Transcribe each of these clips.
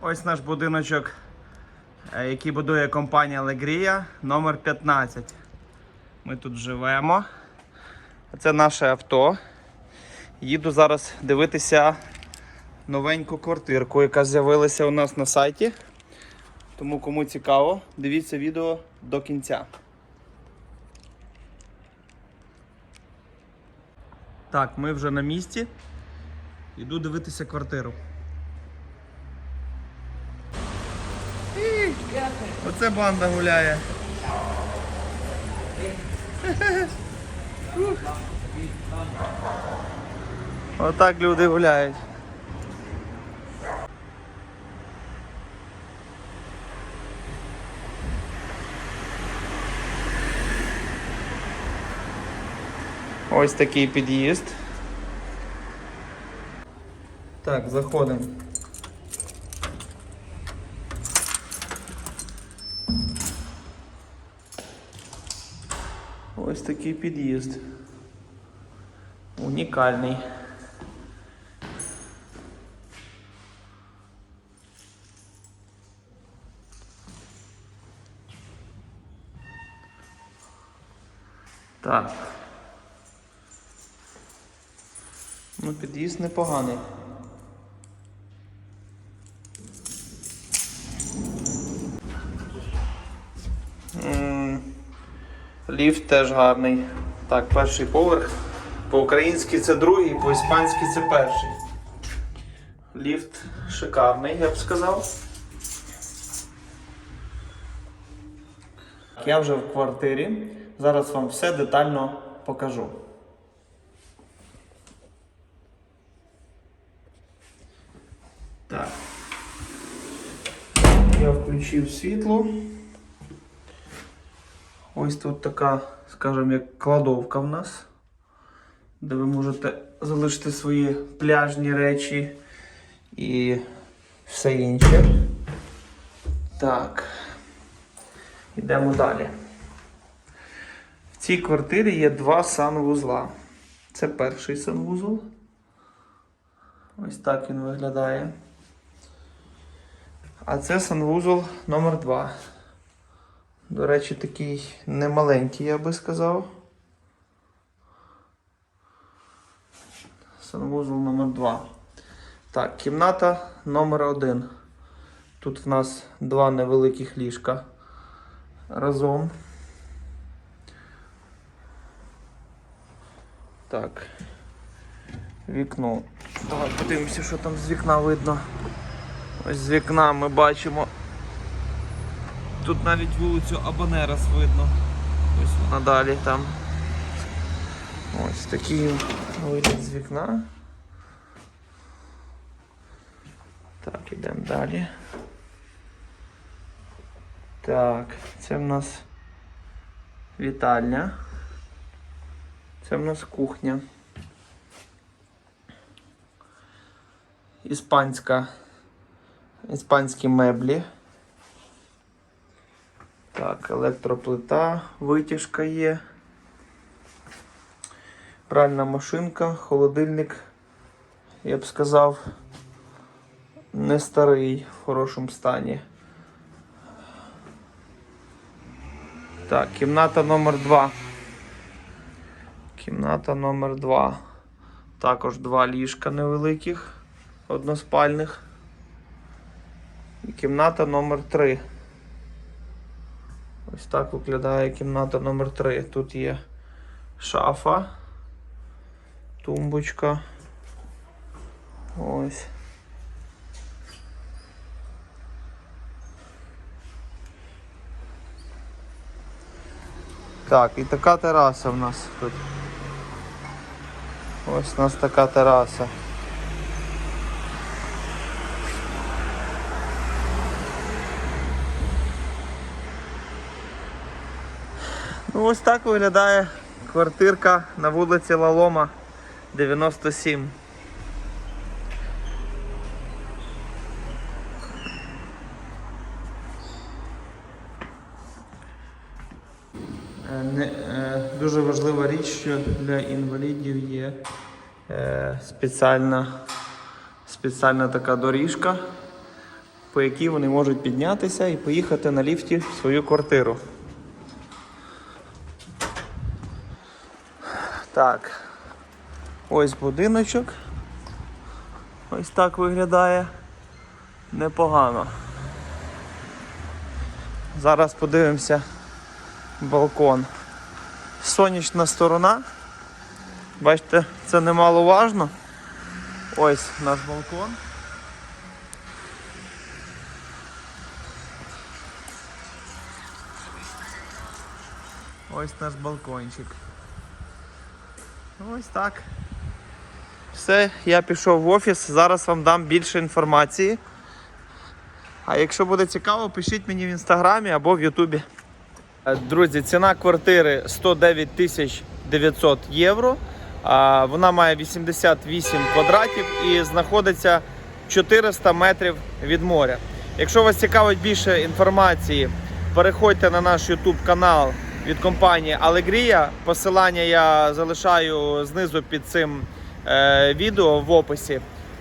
Ось наш будиночок, е, який будує компанія Allegria, номер 15. Ми тут живемо. Це наше авто. Їду зараз дивитися новеньку квартирку, яка з'явилася у нас на сайті. Тому кому цікаво, дивіться відео до кінця. Так, ми вже на місці. Йду дивитися квартиру. Оце банда гуляє. Отак люди гуляють. Ось такий під'їзд. Так, заходимо. Ось такий під'їзд. Унікальний. Так. Ну, під'їзд непоганий. Ліфт теж гарний. Так, перший поверх. По-українськи це другий, по-іспанськи це перший. Ліфт шикарний, я б сказав. Я вже в квартирі. Зараз вам все детально покажу. Так. Я включив світло. Ось тут така, скажімо, як кладовка в нас, де ви можете залишити свої пляжні речі і все інше. Так. Йдемо далі. В цій квартирі є два санвузла. Це перший санвузол. Ось так він виглядає. А це санвузол номер 2. До речі, такий немаленький, я би сказав. Санвузол номер 2. Так, кімната номер 1. Тут в нас два невеликих ліжка разом. Так. Вікно. Давай подивимося, що там з вікна видно. Ось з вікна ми бачимо. Тут навіть вулицю Абанерас видно. Ось вона далі там. Ось такий вигляд з вікна. Так, ідемо далі. Так, це в нас вітальня. Це в нас кухня. Іспанська. Іспанські меблі. Так, електроплита, витяжка є. Пральна машинка, холодильник, я б сказав, не старий, в хорошому стані. Так, кімната номер 2. Кімната номер 2. Також два ліжка невеликих, односпальних. І кімната номер 3. Ось так виглядає кімната номер 3. Тут є шафа, тумбочка. Ось. Так, і така тераса в нас тут. Ось у нас така тераса. Ну ось так виглядає квартирка на вулиці Лалома 97. Е, не- е, Дуже важлива річ, що для інвалідів є е, спеціальна, спеціальна така доріжка по якій вони можуть піднятися і поїхати на ліфті в свою квартиру. Так. Ось будиночок. Ось так виглядає. Непогано. Зараз подивимося балкон. Сонячна сторона. Бачите, це немаловажно. Ось наш балкон. Ось наш балкончик. Ось так. Все, я пішов в офіс, зараз вам дам більше інформації. А якщо буде цікаво, пишіть мені в інстаграмі або в Ютубі. Е, Друзі, ціна квартири 109 тисяч 900 євро. Вона має 88 квадратів і знаходиться 400 метрів від моря. Якщо вас цікавить більше інформації, переходьте на наш YouTube канал від компанії Allegria. Посилання я залишаю знизу під цим е, відео в описі.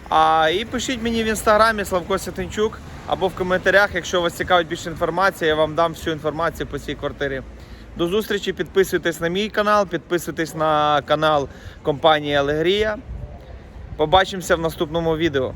А і пишіть мені в інстаграмі Славко Сятинчук або в коментарях, якщо вас цікавить більше інформації, я вам дам всю інформацію по цій квартирі. До зустрічі, підписуйтесь на мій канал, підписуйтесь на канал компанії Allegria. Побачимося в наступному відео.